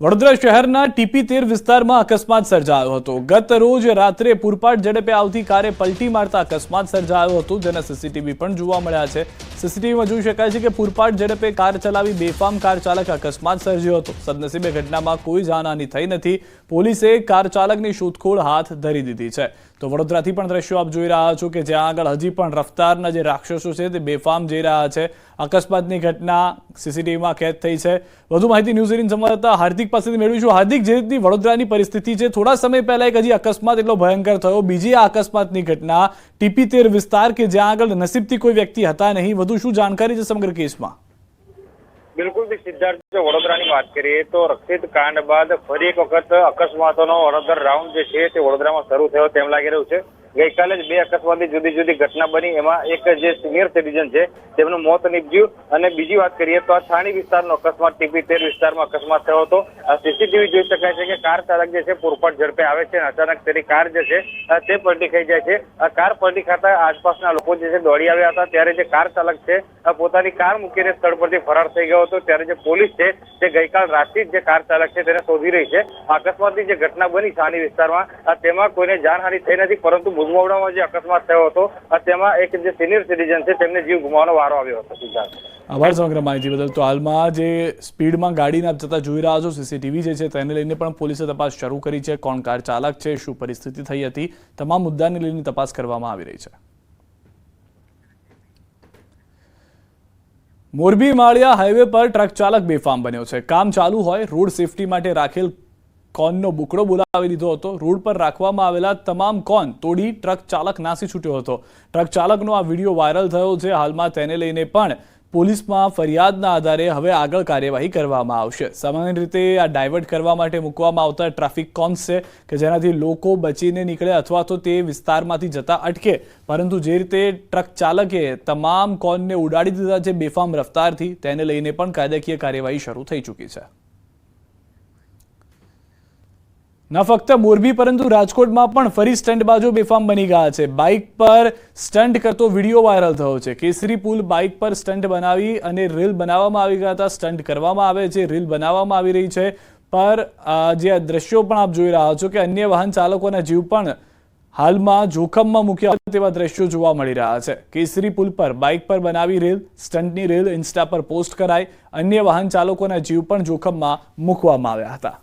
વડોદરા શહેરના ટીપી તેર વિસ્તારમાં અકસ્માત સર્જાયો હતો. ગત રોજ રાત્રે પૂરપાટ ઝડપે આવતી કારે પલટી મારતા અકસ્માત સર્જાયો હતો, જેના સીસીટીવી પણ જોવા મળ્યા છે. સીસીટીવીમાં જોઈ શકાય છે કે પૂરપાટ ઝડપે કાર ચલાવી બેફામ કાર ચાલક અકસ્માત સર્જ્યો હતો. સદનસીબે ઘટનામાં કોઈ જાનહાની થઈ નથી. પોલીસે કાર ચાલકની શોધખોળ હાથ ધરી દીધી છે. તો વડોદરાથી પણ દ્રશ્યો આપ જોઈ રહ્યા છો કે જ્યાં આગળ હજી પણ રફતારના જે રાક્ષસો છે તે બેફામ જઈ રહ્યા છે. અકસ્માતની ઘટના સીસીટીવીમાં કેદ થઈ છે. વધુ માહિતી ન્યૂઝ એટીન સંવાદદાતા હાર્દિક પાસેથી મેળવીશું. હાર્દિક, જે રીતની વડોદરાની પરિસ્થિતિ છે, થોડા સમય પહેલા એક હજી અકસ્માત એટલો ભયંકર થયો. બીજી આ અકસ્માતની ઘટના ટીપી તેર વિસ્તાર કે જ્યાં આગળ નસીબથી કોઈ વ્યક્તિ હતા નહીં. વધુ શું જાણકારી છે સમગ્ર કેસમાં? બિલકુલ બી સિદ્ધાર્થ વડોદરાની વાત કરીએ તો રક્ષિત કાંડ બાદ ફરી એક વખત અકસ્માતોનો વડોદરા રાઉન્ડ જે છે તે વડોદરામાં શરૂ થયો તેમ લાગી રહ્યું છે. ગઈકાલે જ બે અકસ્માતની જુદી જુદી ઘટના બની. એમાં એક જે સિનિયર સિટીઝન છે, તેમનું મોત નીપજ્યું. અને બીજી વાત કરીએ તો આ થાણી વિસ્તારનો અકસ્માત, ટીપી તેર વિસ્તારમાં અકસ્માત થયો હતો. સીસીટીવી જોઈ શકાય છે કે કાર ચાલક જે છે, પૂરપાટ ઝડપે આવે છે અચાનક તેની કાર જે છે તે પલટી ખાઈ જાય છે. કાર પલટી ખાતા આસપાસના લોકો જે છે, દોડી આવ્યા હતા. ત્યારે જે કાર ચાલક છે પોતાની કાર મૂકીને સ્થળ પરથી ફરાર થઈ ગયો હતો. ત્યારે જે પોલીસ છે, તે ગઈકાલ રાતથી જ કાર ચાલક છે, તેને શોધી રહી છે. અકસ્માતની જે ઘટના બની છાણી વિસ્તારમાં તેમાં કોઈને જાનહાનિ થઈ નથી, પરંતુ ભુજમોવડામાં જે અકસ્માત થયો હતો તેમાં એક જે સિનિયર સિટીઝન છે, તેમને જીવ ગુમાવવાનો વારો આવ્યો હતો આભાર સમગ્ર માહિતી બદલ. તો હાલમાં જે સ્પીડમાં ગાડીને આપ જતા જોઈ રહ્યા છો, સીસીટીવી જે છે, તેને લઈને પણ પોલીસે તપાસ શરૂ કરી છે. કોણ કાર ચાલક છે, શું પરિસ્થિતિ થઈ હતી, તમામ મુદ્દાને લઈને તપાસ કરવામાં આવી રહી છે. મોરબી માળિયા હાઈવે પર ટ્રક ચાલક બેફામ બન્યો છે. કામ ચાલુ હોય, રોડ સેફટી માટે રાખેલ કોનનો બુકડો બોલાવી લીધો હતો. રોડ પર રાખવામાં આવેલા તમામ કોન તોડી ટ્રક ચાલક નાસી છૂટ્યો હતો. ટ્રક ચાલકનો આ વીડિયો વાયરલ થયો છે. હાલમાં તેને લઈને પણ પોલીસમાં ફરિયાદના આધારે હવે આગળ કાર્યવાહી કરવામાં આવશે. સામાન્ય રીતે આ ડાયવર્ટ કરવા માટે મૂકવામાં આવતા ટ્રાફિક કોન્સ છે કે જેનાથી લોકો બચીને નીકળે અથવા તો તે વિસ્તારમાંથી જતા અટકે. પરંતુ જે રીતે ટ્રક ચાલકે તમામ કોનને ઉડાડી દીધા છે, બેફામ રફતારથી, તેને લઈને પણ કાયદાકીય કાર્યવાહી શરૂ થઈ ચૂકી છે. ન ફક્ત મોરબી, પરંતુ રાજકોટમાં પણ ફરી સ્ટંટબાજો બેફામ બની ગયા છે. બાઇક પર સ્ટંટ કરતો વીડિયો વાયરલ થયો છે. કેસરી પુલ બાઇક પર સ્ટંટ બનાવી અને રીલ બનાવવામાં આવી ગયા હતા. સ્ટંટ કરવામાં આવે છે, રીલ બનાવવામાં આવી રહી છે. પર જે દ્રશ્યો પણ આપ જોઈ રહ્યા છો કે અન્ય વાહન ચાલકોના જીવ પણ હાલમાં જોખમમાં મૂક્યા તેવા દ્રશ્યો જોવા મળી રહ્યા છે. કેસરી પુલ પર બાઇક પર બનાવી રીલ સ્ટંટની રીલ ઇન્સ્ટા પર પોસ્ટ કરાઈ, અન્ય વાહન ચાલકોના જીવ પણ જોખમમાં મૂકવામાં આવ્યા હતા.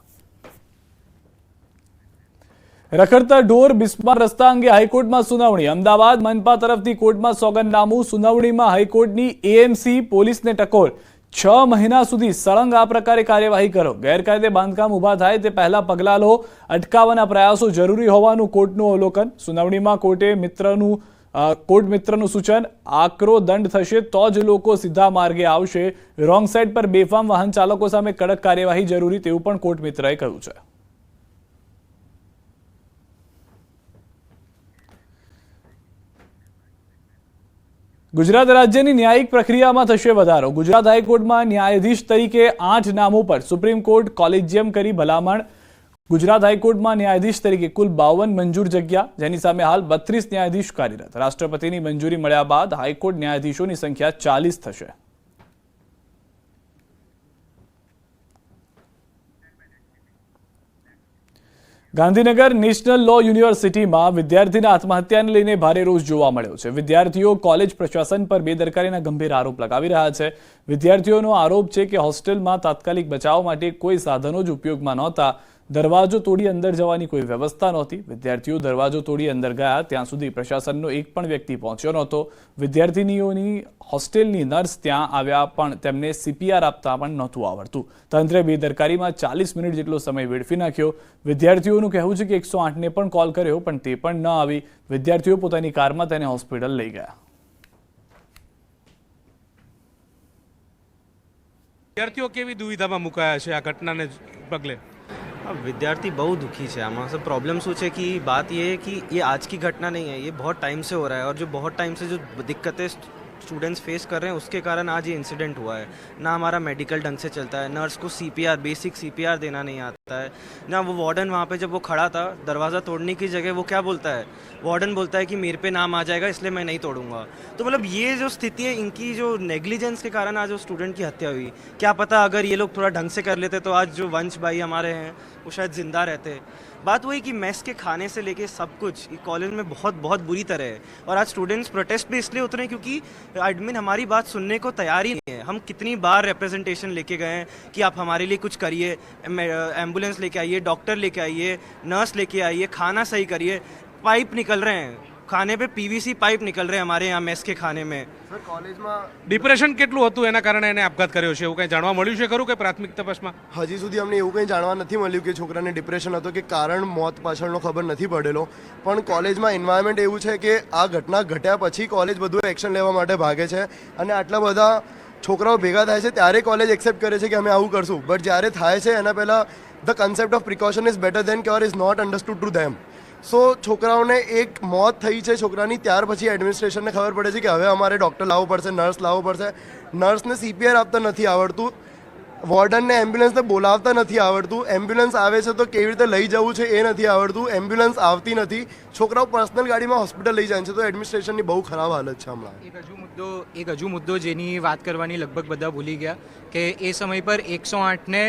રખડતા ઢોર બિસ્માર રસ્તા અંગે હાઈકોર્ટમાં સુનાવણી. અમદાવાદ મનપા તરફથી કોર્ટમાં સોગંદનામું સુનાવણીમાં હાઈકોર્ટની એએમસી પોલીસને ટકોર. છ મહિના સુધી સળંગ આ પ્રકારે કાર્યવાહી કરો. ગેરકાયદે બાંધકામ ઊભા થાય તે પહેલા પગલાં લો. અટકાવવાના પ્રયાસો જરૂરી હોવાનું કોર્ટનું અવલોકન. સુનાવણીમાં કોર્ટે મિત્રનું કોર્ટ મિત્રનું સૂચન, આકરો દંડ થશે તો જ લોકો સીધા માર્ગે આવશે. રોંગ સાઈડ પર બેફામ વાહન ચાલકો સામે કડક કાર્યવાહી જરૂરી, તેવું પણ કોર્ટ મિત્રએ કહ્યું છે. ગુજરાત રાજ્યની ન્યાયિક પ્રક્રિયામાં થશે વધારો. ગુજરાત હાઈકોર્ટમાં ન્યાયાધીશ તરીકે આઠ નામો પર સુપ્રીમ કોર્ટ કોલેજિયમ કરી ભલામણ. ગુજરાત હાઈકોર્ટમાં ન્યાયાધીશ તરીકે કુલ બાવન મંજૂર જગ્યા, જેની સામે હાલ બત્રીસ ન્યાયાધીશ કાર્યરત. રાષ્ટ્રપતિની મંજૂરી મળ્યા બાદ હાઈકોર્ટ ન્યાયાધીશોની સંખ્યા ચાલીસ થશે. ગાંધીનગર નેશનલ લો યુનિવર્સિટીમાં વિદ્યાર્થીના આત્મહત્યાને લઈને ભારે રોષ જોવા મળ્યો છે. વિદ્યાર્થીઓ કોલેજ પ્રશાસન પર બેદરકારીના ગંભીર આરોપ લગાવી રહ્યા છે. વિદ્યાર્થીઓનો આરોપ છે કે હોસ્ટેલમાં તાત્કાલિક બચાવ માટે કોઈ સાધનો જ ઉપયોગમાં નહોતા. દરવાજો તોડી અંદર જવાની કોઈ વ્યવસ્થા નહોતી. વિદ્યાર્થીઓ દરવાજો તોડી અંદર ગયા, ત્યાં સુધી પ્રશાસનનો એક પણ વ્યક્તિ પહોંચ્યો નહોતો. વિદ્યાર્થીનીઓની હોસ્ટેલની નર્સ ત્યાં આવ્યા પણ તેમને સીપીઆર આપતા પણ નહોતું આવડતું. તંત્રે બેદરકારીમાં ચાલીસ મિનિટ જેટલો સમય વેડફી નાખ્યો. વિદ્યાર્થીઓનું કહેવું છે કે એકસો આઠને પણ કોલ કર્યો, પણ તે પણ ન આવી. વિદ્યાર્થીઓ પોતાની કારમાં તેને હોસ્પિટલ લઈ ગયા. વિદ્યાર્થીઓ કેવી દુવિધામાં મુકાયા છે આ ઘટનાને પગલે? अब विद्यार्थी बहुत दुखी है हमारा सब प्रॉब्लम શું છે कि बात ये है कि ये आज की घटना नहीं है ये बहुत टाइम से हो रहा है और जो बहुत टाइम से जो दिक्कतें स्टूडेंट्स फेस कर रहे हैं, उसके कारण आज ये इंसिडेंट हुआ है। ना हमारा मेडिकल ढंग से चलता है नर्स को सीपीआर बेसिक सीपीआर देना नहीं आता है। ना वो वार्डन वहाँ पे जब वो खड़ा था, दरवाज़ा तोड़ने की जगह वो क्या बोलता है? वार्डन बोलता है कि मेरे पे नाम आ जाएगा, इसलिए मैं नहीं तोड़ूँगा। तो मतलब ये जो स्थिति है, इनकी जो नेग्लिजेंस के कारण आज वो स्टूडेंट की हत्या हुई। क्या पता अगर ये लोग थोड़ा ढंग से कर लेते तो आज जो वंश भाई हमारे हैं, वो शायद ज़िंदा रहते। बात वही कि मेस के खाने से लेके सब कुछ कॉलेज में बहुत बहुत बुरी तरह है। और आज स्टूडेंट्स प्रोटेस्ट भी इसलिए उतरे क्योंकि एडमिन हमारी बात सुनने को तैयार ही नहीं है। हम कितनी बार रिप्रेजेंटेशन लेके गए हैं कि आप हमारे लिए कुछ करिए एंबुलेंस लेके आइए डॉक्टर लेके आइए नर्स लेके आइए, खाना सही करिए पाइप निकल रहे हैं। खाने पे पीवीसी पाइप निकल रहे हैं हमारे यहाँ मेस के खाने में સર કોલેજમાં ડિપ્રેશન કેટલું હતું એના કારણે એને આપઘાત કર્યો છે એવું કંઈ જાણવા મળ્યું છે ખરું કે પ્રાથમિક તપાસમાં હજી સુધી અમને એવું કંઈ જાણવા નથી મળ્યું કે છોકરાને ડિપ્રેશન હતો કે કારણ મોત પાછળનો ખબર નથી પડેલો પણ કોલેજમાં એન્વાયરમેન્ટ એવું છે કે આ ઘટના ઘટ્યા પછી કોલેજ બધું એક્શન લેવા માટે ભાગે છે અને આટલા બધા છોકરાઓ ભેગા થાય છે ત્યારે કોલેજ એક્સેપ્ટ કરે છે કે અમે આવું કરશું બટ જ્યારે થાય છે એના પહેલાં the concept of precaution is better than cure is not understood to them so છોકરાઓને એક મોત થઈ છે છોકરાની, ત્યાર પછી એડમિનિસ્ટ્રેશનને ખબર પડે છે કે હવે અમારે ડૉક્ટર લાવવો પડશે નર્સ લાવવો પડશે. નર્સને સીપીઆર આપતા નથી આવડતું. વોર્ડનને એમ્બ્યુલન્સને બોલાવતા નથી આવડતું. એમ્બ્યુલન્સ આવે છે તો કેવી રીતે લઈ જવું છે એ નથી આવડતું. એમ્બ્યુલન્સ આવતી નથી. છોકરાઓ પર્સનલ ગાડીમાં હોસ્પિટલ લઈ જાય છે તો એડમિનિસ્ટ્રેશનની બહુ ખરાબ હાલત છે હમણાં. એક હજુ મુદ્દો, એક હજુ મુદ્દો જેની વાત કરવાની લગભગ બધા ભૂલી ગયા કે એ સમય પર એકસો આઠને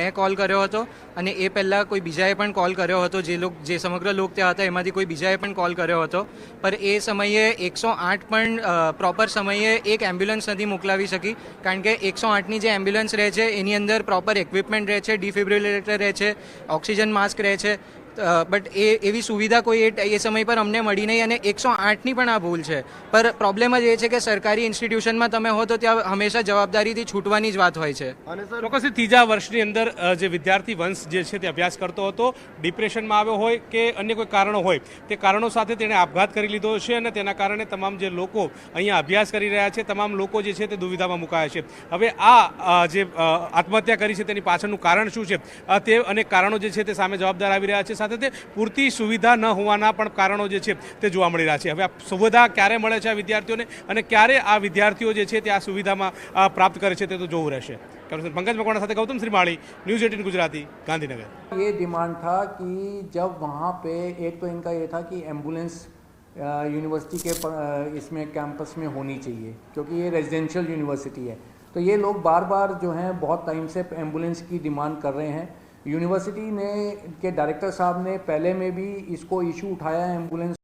મેં કોલ કર્યો હતો અને એ પહેલાં કોઈ બીજાએ પણ કોલ કર્યો હતો. જે લોક, જે સમગ્ર લોક ત્યાં હતા એમાંથી કોઈ બીજાએ પણ કોલ કર્યો હતો. પર એ સમયે એકસો આઠ પણ પ્રોપર સમયે એક એમ્બ્યુલન્સ નથી મોકલાવી શકી. કારણ કે એકસો આઠની જે એમ્બ્યુલન્સ રહે છે એની અંદર પ્રોપર ઇક્વિપમેન્ટ રહે છે ડિફિબ્રિલેટર રહે છે ઓક્સિજન માસ્ક રહે છે. બટ એ એવી સુવિધા કોઈ એ એ સમય પર અમને મળી નહીં અને એકસો આઠની પણ આ ભૂલ છે. પર પ્રોબ્લેમ જ એ છે કે સરકારી ઇન્સ્ટિટ્યુશનમાં તમે હો તો ત્યાં હંમેશા જવાબદારીથી છૂટવાની જ વાત હોય છે. અને સર ત્રીજા વર્ષની અંદર જે વિદ્યાર્થી વંશ જે છે તે અભ્યાસ કરતો હતો ડિપ્રેશનમાં આવ્યો હોય કે અન્ય કોઈ કારણો હોય તે કારણો સાથે તેણે આપઘાત કરી લીધો છે અને તેના કારણે તમામ જે લોકો અહીંયા અભ્યાસ કરી રહ્યા છે તમામ લોકો જે છે તે દુવિધામાં મુકાયા છે. હવે આ જે આત્મહત્યા કરી છે તેની પાછળનું કારણ શું છે? તે અનેક કારણો જે છે તે સામે જવાબદાર આવી રહ્યા છે. સાથે તે પૂરતી સુવિધા ન હોવાના પણ કારણો જે છે તે જોવા મળી રહ્યા છે હવે આ સુવિધા ક્યારે મળે છે આ વિદ્યાર્થીઓને અને ક્યારે આ વિદ્યાર્થીઓ જે છે તે આ સુવિધામાં અ, પ્રાપ્ત કરે છે તે તો જોવું રહેશે કેમેરામેન પંકજ મકવાણા સાથે ગૌતમ શ્રીમાળી ન્યૂઝ એટીન ગુજરાતી ગાંધીનગર ये डिमांड था कि जब वहाँ पे एक तो इनका ये था कि एम्बुलेंस यूनिवर्सिटी के प- अ, इसमें कैंपस में होनी चाहिए क्योंकि ये रेजिडेंशियल यूनिवर्सिटी है तो ये लोग बार बार जो हैं बहुत टाइम से एम्बुलेंस की डिमांड कर रहे हैं यूनिवर्सिटी ने के डायरेक्टर साहब ने पहले में भी इसको इशू उठाया एम्बुलेंस